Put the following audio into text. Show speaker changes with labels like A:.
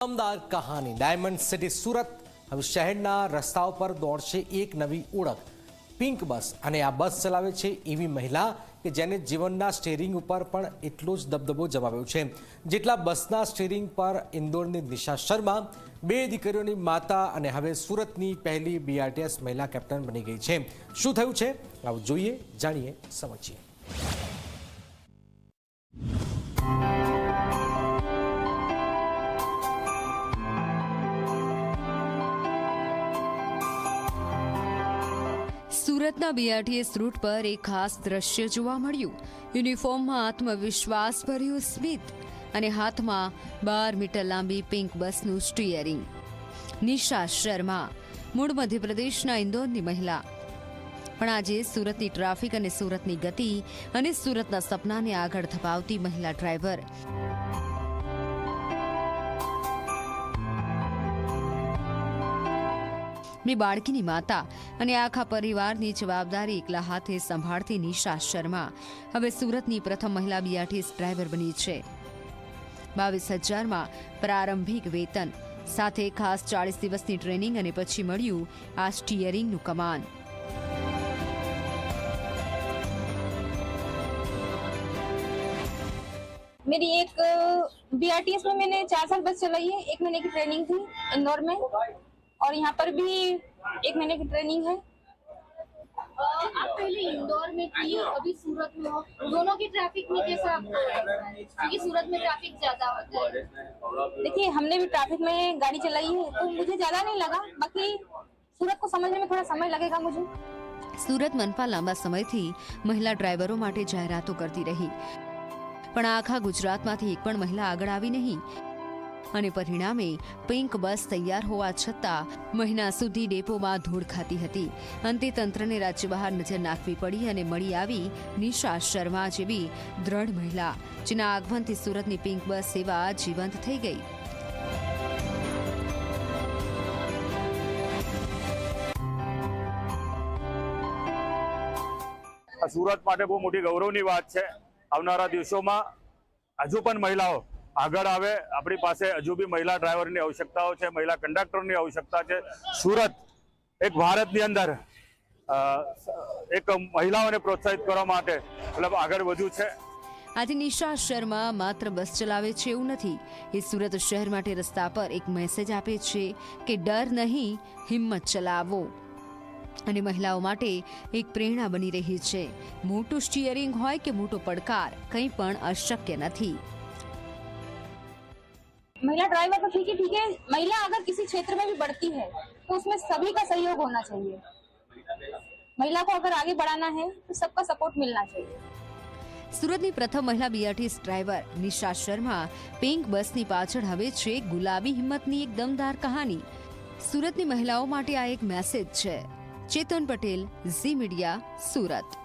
A: દમદાર કહાની diamond city Surat હવે શહેરના રસ્તાઓ પર દોડશે એક નવી ઓળખ પિંક બસ અને આ બસ ચલાવે છે એવી મહિલા કે જેને જીવનના સ્ટેરિંગ ઉપર પણ એટલો જ દબદબો જમાવ્યો છે જેટલા બસના સ્ટેરિંગ પર ઇન્દોરની દિશા શર્મા બે દીકરીઓની માતા અને હવે સુરતની પહેલી બીઆરટીએસ મહિલા કેપ્ટન બની ગઈ છે શું થયું છે આવું જોઈએ જાણીએ સમજીએ
B: સુરતના બીઆરટીએસ રૂટ પર એક ખાસ દ્રશ્ય જોવા મળ્યું. યુનિફોર્મમાં આત્મવિશ્વાસ ભર્યું સ્મિત અને હાથમાં બાર મીટર લાંબી પિંક બસનું સ્ટીયરિંગ નિશા શર્મા, મૂળ મધ્યપ્રદેશના ઇન્દોરની મહિલા. પણ આજે સુરતની ટ્રાફિક અને સુરતની ગતિ અને સુરતના સપનાને આગળ ધપાવતી મહિલા ડ્રાઈવર. ની બાળકીની માતા અને આખા પરિવારની જવાબદારી એકલા હાથે સંભાળતી નિશા શર્મા હવે સુરતની પ્રથમ મહિલા બીઆરટીએસ ડ્રાઈવર બની છે બાવીસ હજારમાં પ્રારંભિક વેતન સાથે ખાસ ચાળીસ દિવસની ટ્રેનિંગ અને પછી મળ્યું આ સ્ટીયરિંગનું કમાન
C: मेरी एक बीआरटीएस में मैंने चार साल बस चलाई है एक महीने की ट्रेनिंग थी इंदौर में और यहाँ पर भी एक महीने की ट्रेनिंग है
D: अ, आप पहले इंदौर में थी अभी सूरत में हो दोनों की ट्रैफिक में कैसा आपको लग रहा है क्योंकि सूरत में ट्रैफिक ज्यादा होता है
C: देखिए हमने भी ट्रैफिक में गाड़ी चलाई है तो मुझे ज्यादा नहीं लगा बाकी सूरत को समझने में थोड़ा समय लगेगा मुझे
B: સુરત મનપા લાંબા સમયથી મહિલા ડ્રાઈવરો માટે જાહેરાતો કરતી રહી પણ આખા ગુજરાતમાંથી એક પણ મહિલા આગળ આવી નહીં અને પરિણામે પિંક બસ તૈયાર હોવા છતાં મહિના સુધી ડેપોમાં ધૂળ ખાતી હતી. અંતે તંત્રને રાજ્ય બહાર નજર નાખવી પડી અને મળી આવી નિશા શર્મા જેવી દ્રઢ મહિલા, જેના આગમનથી સુરતની પિંક બસ સેવા જીવંત થઈ ગઈ.
E: સુરત માટે બહુ મોટી ગૌરવની વાત છે. આવનારા દિવસોમાં હજુ પણ મહિલાઓ આગળ આવે, આપણી પાસે હજુ બી મહિલા ડ્રાઈવરની આવશ્યકતાઓ છે, મહિલા કંડક્ટરની આવશ્યકતા છે. સુરત, એક ભારતની અંદર એક મહિલાઓને પ્રોત્સાહિત કરવા માટે મતલબ આગળ વધ્યું છે.
B: આજે નિશા શર્મા માત્ર બસ ચલાવે છે એવું નથી. એ સુરત શહેર માટે રસ્તા પર એક મેસેજ આપે છે કે ડર નહીં, હિંમત ચલાવો. અને મહિલાઓ માટે એક પ્રેરણા બની રહી છે. મોટું સ્ટીયરિંગ હોય કે મોટો પડકાર, કંઈ પણ અશક્ય નથી.
C: महिला ड्राइवर तो ठीक है ठीक है महिला अगर किसी क्षेत्र में भी बढ़ती है तो उसमें सभी का सहयोग होना चाहिए महिला को अगर आगे बढ़ाना है तो सबका सपोर्ट मिलना चाहिए
B: સુરતની પ્રથમ મહિલા BRTS driver Nisha Sharma pink બસની પાછળ હવે છે ગુલાબી હિંમતની એક દમદાર કહાની સુરતની મહિલાઓ માટે આ એક મેસેજ છે ચેતન પટેલ ઝી મીડિયા સુરત